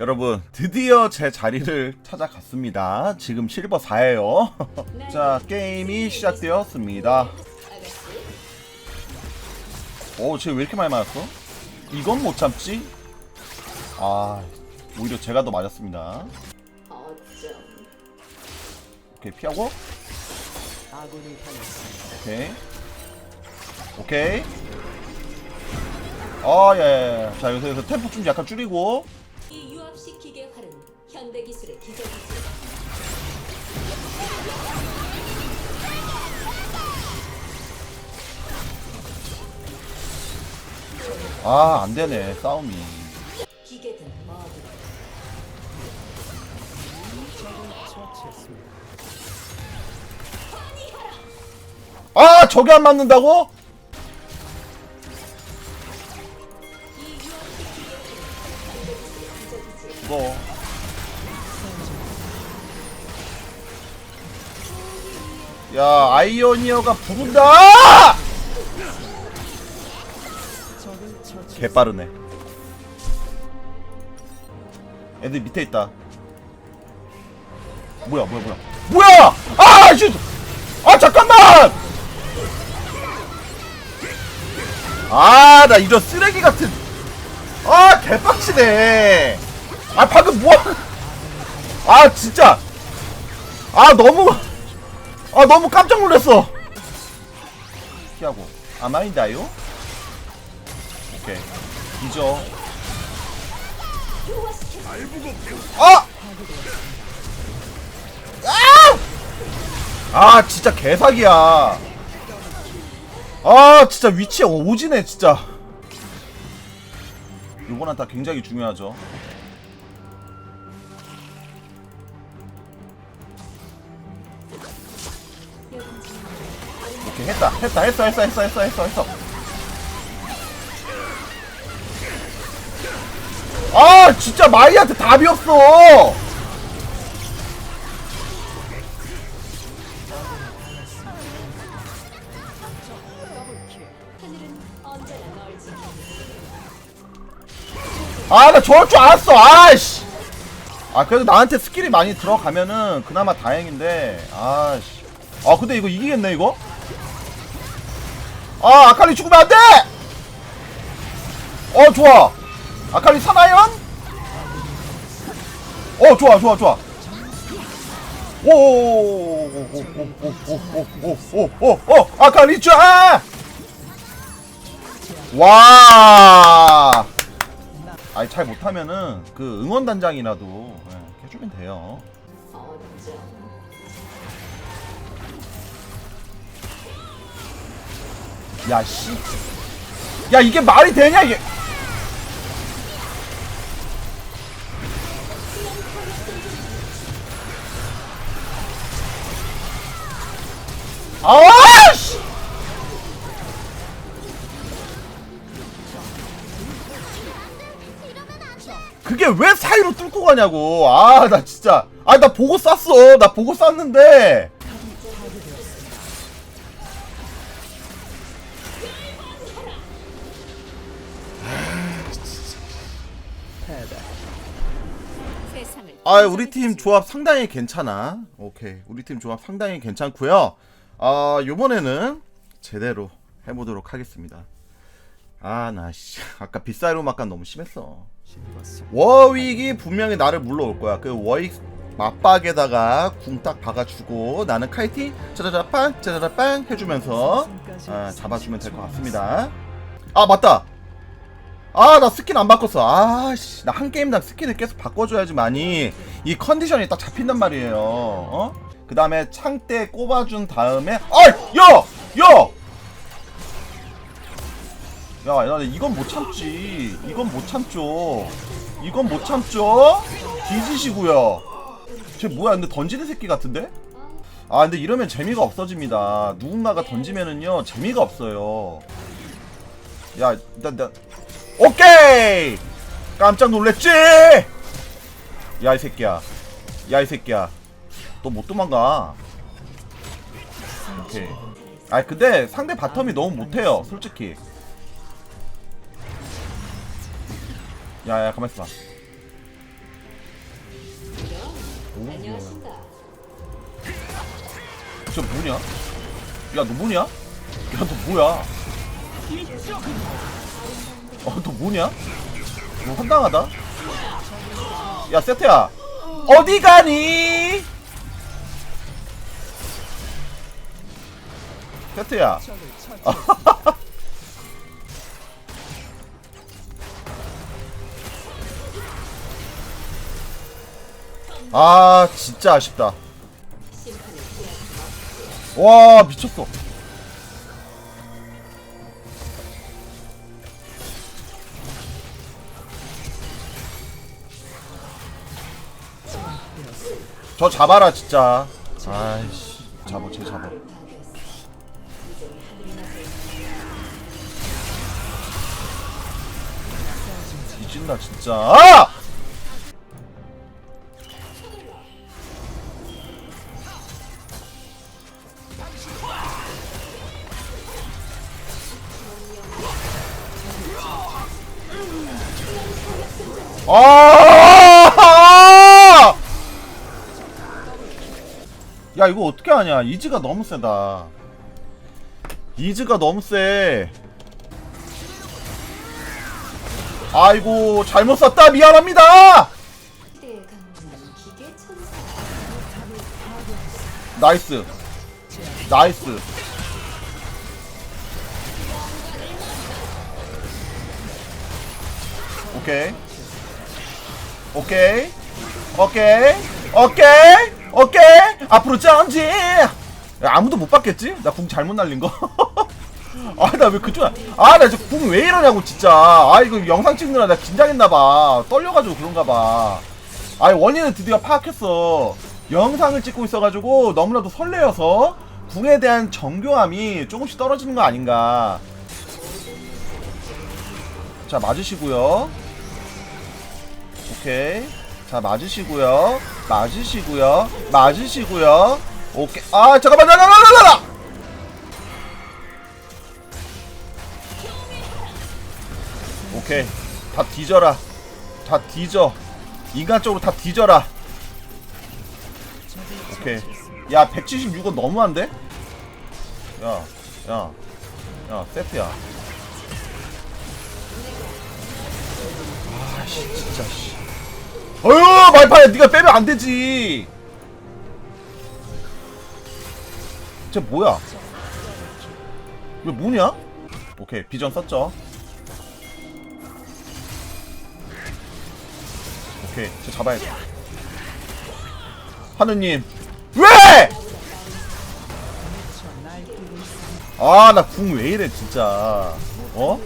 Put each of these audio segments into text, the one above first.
여러분 드디어 제 자리를 찾아갔습니다. 지금 실버 4예요. 자 게임이 시작되었습니다. 오 지금 왜 이렇게 많이 맞았어? 이건 못 참지? 아 오히려 제가 더 맞았습니다. 오케이 피하고. 오케이 오케이 아예 자 여기서, 여기서 템포 좀 약간 줄이고 현대 기술의 기적이지. 아 안 되네 싸움이 기계든 뭐든 처치했습니다. 아 저게 안 맞는다고? 이 야 아이오니어가 부른다. 개빠르네. 애들 밑에 있다. 뭐야 뭐야 뭐야? 뭐야! 아 씨! 아 잠깐만! 아 나 이런 쓰레기 같은. 아 개빡치네. 아 방금 뭐야 아 진짜. 아 너무 아 너무 깜짝 놀랐어. 피하고. 아마인다요? 오케이. 이죠 아! 아! 아 진짜 개사기야. 아 진짜 위치 오지네 진짜. 요거는 다 굉장히 중요하죠 했다 했다 했어 했어 했어 했어 했어 했어. 아 진짜 마이한테 답이 없어. 아 나 저럴 줄 알았어. 아씨. 아 그래도 나한테 스킬이 많이 들어가면은 그나마 다행인데 아씨. 아 근데 이거 이기겠네 이거 아 아칼리 죽으면 안돼 어 좋아 아칼리 사나연 어 좋아 좋아 좋아 오오오오오오오오오오오 아칼리 쫙 와 아니 잘 못하면은 그 응원 단장이라도 예, 해주면 돼요. 야 씨. 야 이게 말이 되냐 이게? 아 씨. 그게 왜 사이로 뚫고 가냐고. 아 나 진짜. 아 나 보고 쐈어. 나 보고 쐈는데. 아, 우리 팀 조합 상당히 괜찮아. 오케이. 우리 팀 조합 상당히 괜찮고요. 아, 요번에는 제대로 해 보도록 하겠습니다. 아, 나 씨. 아까 빗사이로 막간 너무 심했어. 워윅이 분명히 나를 물러올 거야. 그 워윅 맞박에다가 궁 딱 박아주고 나는 카이팅 짜자자빵 짜자자빵 해주면서 아, 잡아주면 될 것 같습니다. 아 맞다. 아 나 스킨 안 바꿨어. 아씨 나 한 게임당 스킨을 계속 바꿔줘야지만이 이 컨디션이 딱 잡힌단 말이에요. 어? 그 다음에 창대 꼽아준 다음에 아이 야! 야! 야, 야, 이건 못 참지. 이건 못 참죠. 이건 못 참죠. 뒤지시고요. 쟤 뭐야? 근데 던지는 새끼 같은데? 아, 근데 이러면 재미가 없어집니다. 누군가가 던지면은요 재미가 없어요. 야, 나, 나, 오케이. 깜짝 놀랬지? 야, 이 새끼야. 야, 이 새끼야. 너 못 도망가. 오케이. 아, 근데 상대 바텀이 너무 못해요, 솔직히. 야 야 가만 있어봐 안녕하신가? 저 뭐냐? 야 너 뭐냐? 야 너 뭐야? 어너 뭐냐? 너 황당하다. 야 세트야 어디 가니? 세트야. 아 진짜 아쉽다. 와 미쳤어. 저 잡아라 진짜. 아이씨 잡어 쟤 잡어. 뒤진다 진짜. 아! 아! 야 이거 어떻게 하냐? 이즈가 너무 세다. 이즈가 너무 세. 아이고 잘못 썼다. 미안합니다. 나이스. 나이스. 오케이. 오케이. 오케이. 오케이 오케이 앞으로 전진 야, 아무도 못 봤겠지? 나 궁 잘못 날린 거. 아 나 왜 그쪽 아나 진짜 궁왜 이러냐고 진짜. 아 이거 영상 찍느라 나 긴장했나봐. 떨려가지고 그런가봐. 아 원인은 드디어 파악했어. 영상을 찍고 있어가지고 너무나도 설레어서 궁에 대한 정교함이 조금씩 떨어지는 거 아닌가. 자 맞으시고요. 오케이. 자 맞으시고요. 맞으시고요. 맞으시고요. 오케이. 아 잠깐만 나나나나나. 오케이. 다 뒤져라. 다 뒤져. 인간적으로 다 뒤져라. 오케이. 야 176은 너무한데? 야, 야, 야 세트야. 아 씨 진짜 씨. 어휴 말파야 네가 빼면 안 되지. 쟤 뭐야? 이거 뭐냐? 오케이 비전 썼죠. 오케이 쟤 잡아야 돼. 하느님 왜? 아 나 궁 왜 이래 진짜. 어?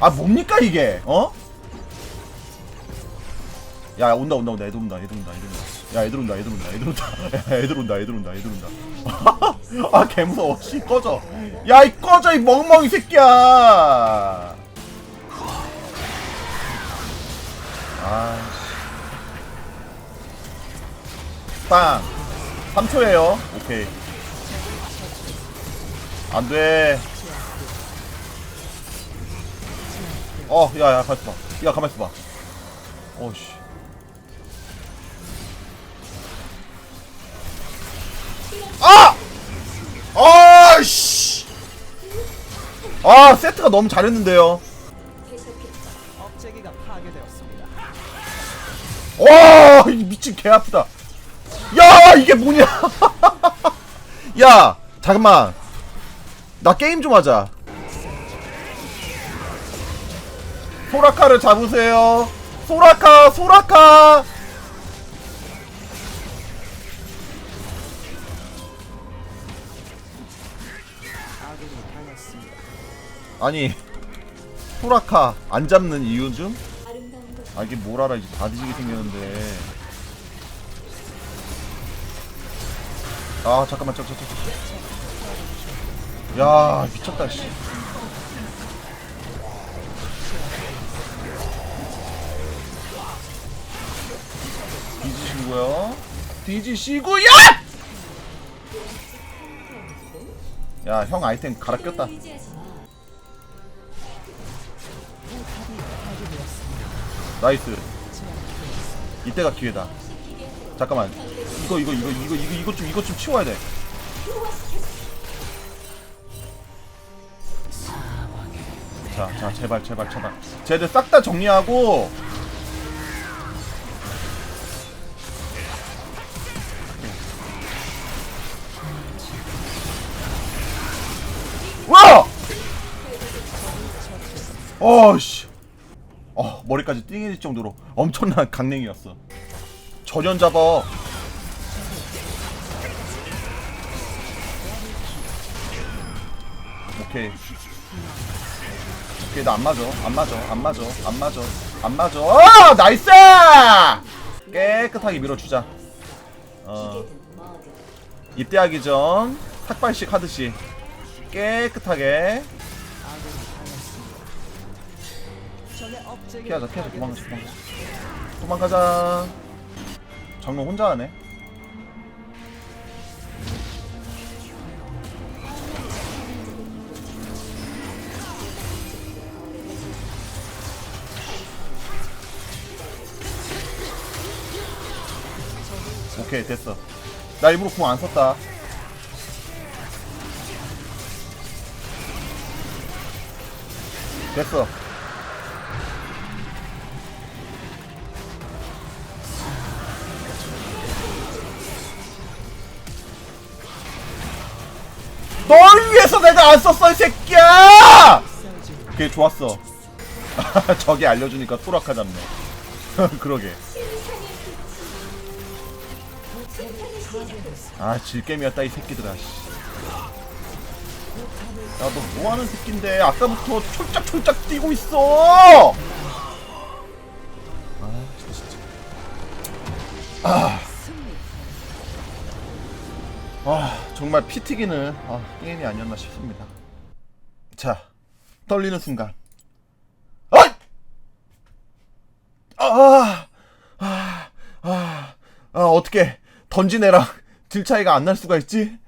아 뭡니까 이게? 어? 야 온다 온다 온다. 애들 온다 애들 온다 애들 온다. 야 애들 온다 애들 온다 애들 온다. 야, 애들 온다 애들 온다 애들 온다. 아 개무서워. 씨 꺼져. 야 이 꺼져 이 멍멍이 새끼야. 아빵. 3초에요. 오케이. 안돼. 어 야야 가만있어 봐 야 가만있어 봐. 어씨 아 세트가 너무 잘했는데요 업체기가 파괴되었습니다. 와, 이 미친 개 아프다. 야, 이게 뭐냐? 야, 잠깐만. 나 게임 좀 하자. 소라카를 잡으세요. 소라카, 소라카. 아니, 소라카 안 잡는 이유 좀? 아 이게 뭘 알아 이제 다 뒤지게 생겼는데. 아 잠깐만 저저저. 야 미쳤다 씨. 뒤지시고요. 뒤지시고요! 야형 아이템 갈아 꼈다 나이스 이때가 기회다 잠깐만 이거 이거 이거 이거 이거 이거 좀 이거 좀 치워야 돼. 자, 자, 제발, 제발, 제발. 쟤들 싹 다 정리하고. 와! 어씨. 어, 머리까지 띵해질 정도로 엄청난 강냉이였어. 전연 잡아. 오케이. 오케이, 나 안 맞아. 안 맞아. 안 맞아. 안 맞아. 안 맞아. 어, 나이스! 깨끗하게 밀어주자. 어, 입대하기 전 삭발식 하듯이 깨끗하게 피하자, 피하자. 도망가자, 도망가자. 도망가자. 장롱 혼자 하네. 오케이 됐어 나 일부러 궁 안 썼다 됐어 널 위해서 내가 안 썼어 이 새끼야! 오케이 좋았어. 저기 알려주니까 토라카 잡네. 그러게. 아 질겜이었다 이 새끼들아 야너 뭐하는 새끼인데? 아까부터 촐짝촐짝 뛰고 있어 정말 피 튀기는 아, 게임이 아니었나 싶습니다 자 떨리는 순간 아이! 아, 아, 아, 아, 어떻게 던진 애랑 질 차이가 안 날 수가 있지?